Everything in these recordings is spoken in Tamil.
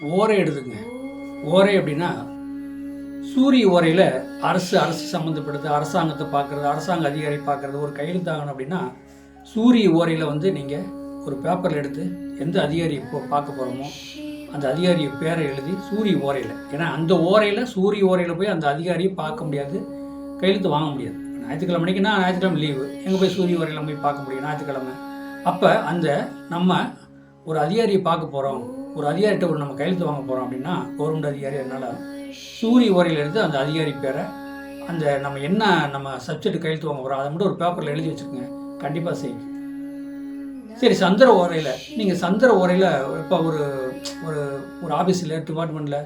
ஓரை எடுதுங்க ஓரை அப்படின்னா சூரிய ஓரையில் அரசு அரசு சம்மந்தப்படுது அரசாங்கத்தை பார்க்குறது அரசாங்க அதிகாரி பார்க்குறது. ஒரு கையெழுத்தாகணும் அப்படின்னா சூரிய ஓரையில் வந்து நீங்கள் ஒரு பேப்பரில் எடுத்து எந்த அதிகாரி இப்போ பார்க்க போகிறோமோ அந்த அதிகாரி பேரை எழுதி சூரிய ஓரையில். ஏன்னா அந்த ஓரையில் சூரிய ஓரையில் போய் அந்த அதிகாரியை பார்க்க முடியாது கையெழுத்து வாங்க முடியாது. ஞாயிற்றுக்கிழமை மணிக்குன்னா ஞாயிற்றுக்கிழமை லீவு எங்கே போய் சூரிய ஓரையில் போய் பார்க்க முடியும்? ஞாயிற்றுக்கிழமை. அப்போ அந்த நம்ம ஒரு அதிகாரியை பார்க்க போகிறோம் ஒரு அதிகாரிகிட்ட ஒரு நம்ம கையெழுத்து வாங்க போகிறோம் அப்படின்னா கவர்மெண்ட் அதிகாரி அதனால் சூரிய உரையிலிருந்து அந்த அதிகாரி பேரை அந்த நம்ம என்ன நம்ம சப்ஜெக்ட் கையெழுத்து வாங்க போகிறோம் அதை மட்டும் ஒரு பேப்பரில் எழுதி வச்சுக்கோங்க கண்டிப்பாக செய்யுங்க சரி சந்திர ஓரையில் நீங்கள் சந்திர ஓரையில் இப்போ ஒரு ஒரு ஒரு ஆஃபீஸில் டிபார்ட்மெண்ட்டில்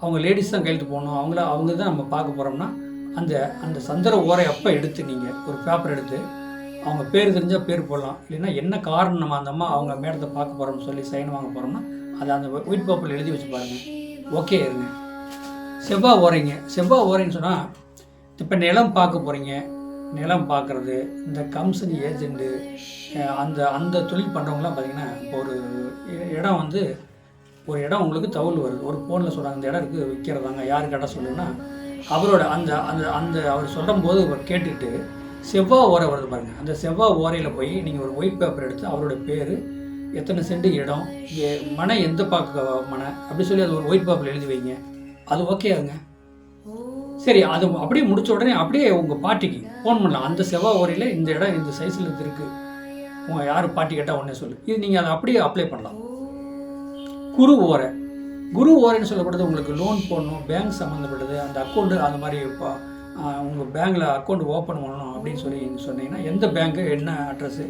அவங்க லேடிஸ் தான் கையெழுத்து போகணும் அவங்கள அவங்க தான் நம்ம பார்க்க போகிறோம்னா அந்த அந்த சந்திர ஓரை அப்போ எடுத்து நீங்கள் ஒரு பேப்பர் எடுத்து அவங்க பேர் தெரிஞ்சால் பேர் போடலாம். இல்லைன்னா என்ன காரணம் நம்ம அந்த அம்மா அவங்க மேடத்தை பார்க்க போகிறோம்னு சொல்லி சைன் வாங்க போகிறோம்னா அதை அந்த ஒயிட் பேப்பரில் எழுதி வச்சு பாருங்கள் ஓகே இருங்க. செவ்வாய் ஓரைங்க. செவ்வாய் ஓரைன்னு சொன்னால் இப்போ நிலம் பார்க்க போகிறீங்க நிலம் பார்க்குறது இந்த கம்சன் ஏஜெண்ட்டு அந்த அந்த தொழில் பண்ணுறவங்களாம் பார்த்தீங்கன்னா இப்போ ஒரு இடம் வந்து ஒரு இடம் உங்களுக்கு தகவல் வருது. ஒரு ஃபோனில் சொல்கிறாங்க இந்த இடம் இருக்குது விற்கிறதாங்க யாருக்கு இடம் சொல்லுன்னா அவரோட அந்த அந்த அந்த அவர் சொல்லும் போது கேட்டுக்கிட்டு செவ்வாய் ஓரை வருது பாருங்கள் அந்த செவ்வாய் ஓரையில் போய் நீங்கள் ஒரு ஒயிட் பேப்பர் எடுத்து அவரோட பேர் எத்தனை சென்ட் இடம்? எ- மனை எந்த பார்க்க மனை? அப்படி சொல்லி அது ஒரு ஒயிட் பேப்பரில் எழுதி வைங்க. அது ஓகே ஆகுங்க. சரி அது அப்படியே முடிச்ச உடனே அப்படியே உங்கள் பாட்டிக்கு ஃபோன் பண்ணலாம். அந்த செவ்வாய் ஓரையில் இந்த இடம் இந்த சைஸில் இது இருக்குது உங்கள் யார் பாட்டி கேட்டால் உடனே சொல்லு. இது நீங்கள் அதை அப்படியே அப்ளை பண்ணலாம். குரு ஓரை. குரு ஓரைன்னு சொல்லப்படுறது உங்களுக்கு லோன் போடணும் பேங்க் சம்மந்தப்பட்டது அந்த அக்கௌண்ட்டு அந்த மாதிரி இப்போ உங்கள் பேங்க்கில் அக்கௌண்ட் ஓப்பன் பண்ணணும் அப்படின்னு சொல்லி சொன்னீங்கன்னா எந்த பேங்க்கு என்ன அட்ரஸ்ஸு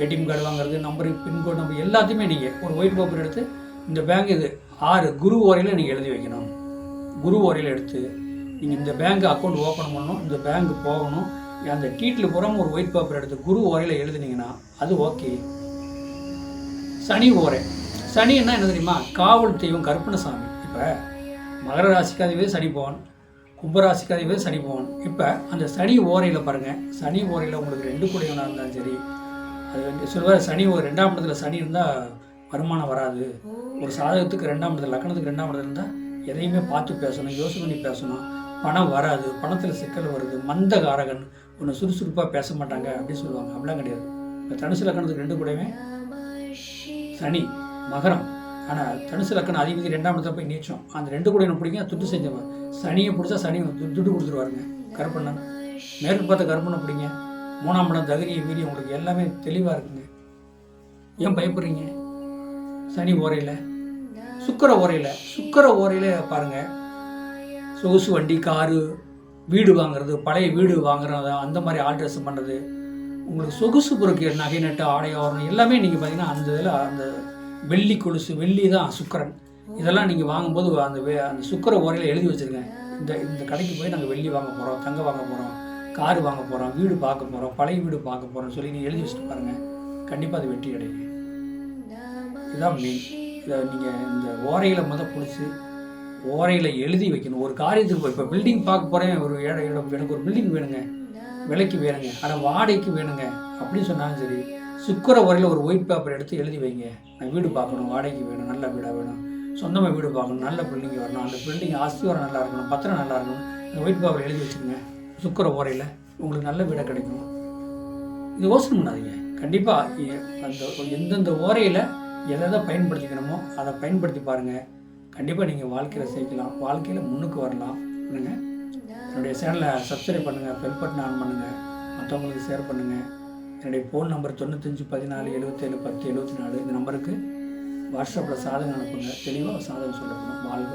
ஏடிஎம் கார்டு வாங்குறது நம்பரு பின்கோடு நம்பர் எல்லாத்தையுமே நீங்கள் ஒரு ஒயிட் பேப்பர் எடுத்து இந்த பேங்க் இது ஆறு குரு ஓரையில் நீங்கள் எழுதி வைக்கணும். குரு ஓரையில் எடுத்து நீங்கள் இந்த பேங்க் அக்கௌண்ட் ஓப்பன் பண்ணணும் இந்த பேங்க் போகணும். அந்த டீட்டில் புறம் ஒரு ஒயிட் பேப்பர் எடுத்து குரு ஓரையில் எழுதுனீங்கன்னா அது ஓகே சனி ஓரை. சனின்னா என்ன தெரியுமா? காவல் தெய்வம் கருப்பணசாமி. இப்போ மகர ராசிக்காதிவே சனி பவன் கும்பராசிக்காதிவே சனி பவன் இப்போ அந்த சனி ஓரையில் பாருங்கள் சனி ஓரையில் உங்களுக்கு ரெண்டு குடையவனாக இருந்தாலும் சரி அது வந்து சொல்லுவார் சனி ஒரு ரெண்டாம் இடத்துல சனி இருந்தால் வருமானம் வராது. ஒரு சாதகத்துக்கு ரெண்டாம் இடத்துல லக்கணத்துக்கு ரெண்டாம் இடத்துல இருந்தால் எதையுமே பார்த்து பேசணும் யோசனை பண்ணி பேசணும். பணம் வராது பணத்தில் சிக்கல் வருது மந்தகாரகன் ஒன்று சுறுசுறுப்பாக பேச மாட்டாங்க அப்படின்னு சொல்லுவாங்க. அப்படிலாம் கிடையாது. இப்போ தனுசு லக்கணத்துக்கு ரெண்டு கூடவே சனி மகரம். ஆனால் தனுசு லக்கணம் அதிபதி ரெண்டாம் இடத்துல போய் நீச்சம். அந்த ரெண்டு கூட என்ன பிடிக்கும்? துட்டு செஞ்சவன். சனியை பிடிச்சா சனி து- துட்டு கொடுத்துருவாருங்க. கருப்பண்ணன். மேற்கு பார்த்த கருப்பண்ணன் பிடிங்க. மூணாம் இடம் தகுதியை மீறி உங்களுக்கு எல்லாமே தெளிவாக இருக்குங்க. ஏன் பயப்படுறீங்க? சனி ஓரையில். சுக்கர ஓரையில். சுக்கர ஓரையில் பாருங்கள் சொகுசு வண்டி காரு வீடு வாங்குறது பழைய வீடு வாங்குறது அந்த மாதிரி ஆல்ட்ரேஷன் பண்ணுறது உங்களுக்கு சொகுசு பொருட்கள் நகை நட்டு ஆடை ஆவரணம் எல்லாமே நீங்கள் பார்த்தீங்கன்னா அந்த இதில் அந்த வெள்ளி கொலுசு வெள்ளி தான் சுக்கரன். இதெல்லாம் நீங்கள் வாங்கும்போது அந்த வே- அந்த சுக்கர ஓரையில் எழுதி வச்சுருங்க. இந்த இந்த கடைக்கு போய் நாங்கள் வெள்ளி வாங்க போகிறோம் தங்க வாங்க போகிறோம் கார் வாங்க போகிறோம் வீடு பார்க்க போகிறோம் பழைய வீடு பார்க்க போகிறோம்னு சொல்லி நீங்கள் எழுதி வச்சுட்டு பாருங்கள் கண்டிப்பாக அது வெற்றி அடையும். இதுதான் மெயின் இதை நீங்கள் இந்த ஓரையில் முதல் பிடிச்சி ஓரையில் எழுதி வைக்கணும். ஒரு காரியத்துக்கு போய் இப்போ பில்டிங் பார்க்க போகிறேன் ஒரு இடம் இடம் எனக்கு ஒரு பில்டிங் வேணுங்க. விலைக்கு வேணுங்க. ஆனால் வாடகைக்கு வேணுங்க. அப்படின்னு சொன்னாலும் சரி சுக்கர உரையில் ஒரு ஒயிட் பேப்பர் எடுத்து எழுதி வைங்க. நான் வீடு பார்க்கணும் வாடகைக்கு வேணும் நல்ல வீடாக வேணும். சொந்தமாக வீடு பார்க்கணும் நல்ல பில்டிங் வரணும். அந்த பில்டிங் அஸ்திவாரம் நல்லா இருக்கணும் பத்திரம் நல்லா இருக்கணும். அந்த ஒயிட் பேப்பர் எழுதி வச்சுருங்க சுக்கர ஓரையில் உங்களுக்கு நல்ல வீடாக கிடைக்கும் இது யோசனை பண்ணாதீங்க. கண்டிப்பாக அந்த எந்தெந்த ஓரையில் எதை எதை பயன்படுத்திக்கணுமோ அதை பயன்படுத்தி பாருங்கள் கண்டிப்பாக நீங்கள் வாழ்க்கையில் சேர்க்கலாம் வாழ்க்கையில் முன்னுக்கு வரலாம். என்னங்க? என்னுடைய சேனலை சப்ஸ்கிரைப் பண்ணுங்கள் பெல் பட்டன் ஆன் பண்ணுங்கள் மற்றவங்களுக்கு ஷேர் பண்ணுங்கள் என்னுடைய ஃபோன் நம்பர் தொண்ணூத்தஞ்சு பதினாலு எழுபத்தேழு பத்து எழுபத்தி நாலு. இந்த நம்பருக்கு வாட்ஸ்அப்பில் சாதகம் அனுப்புங்க. தெளிவாக சாதகம் சொல்லப்படும் வாழ்க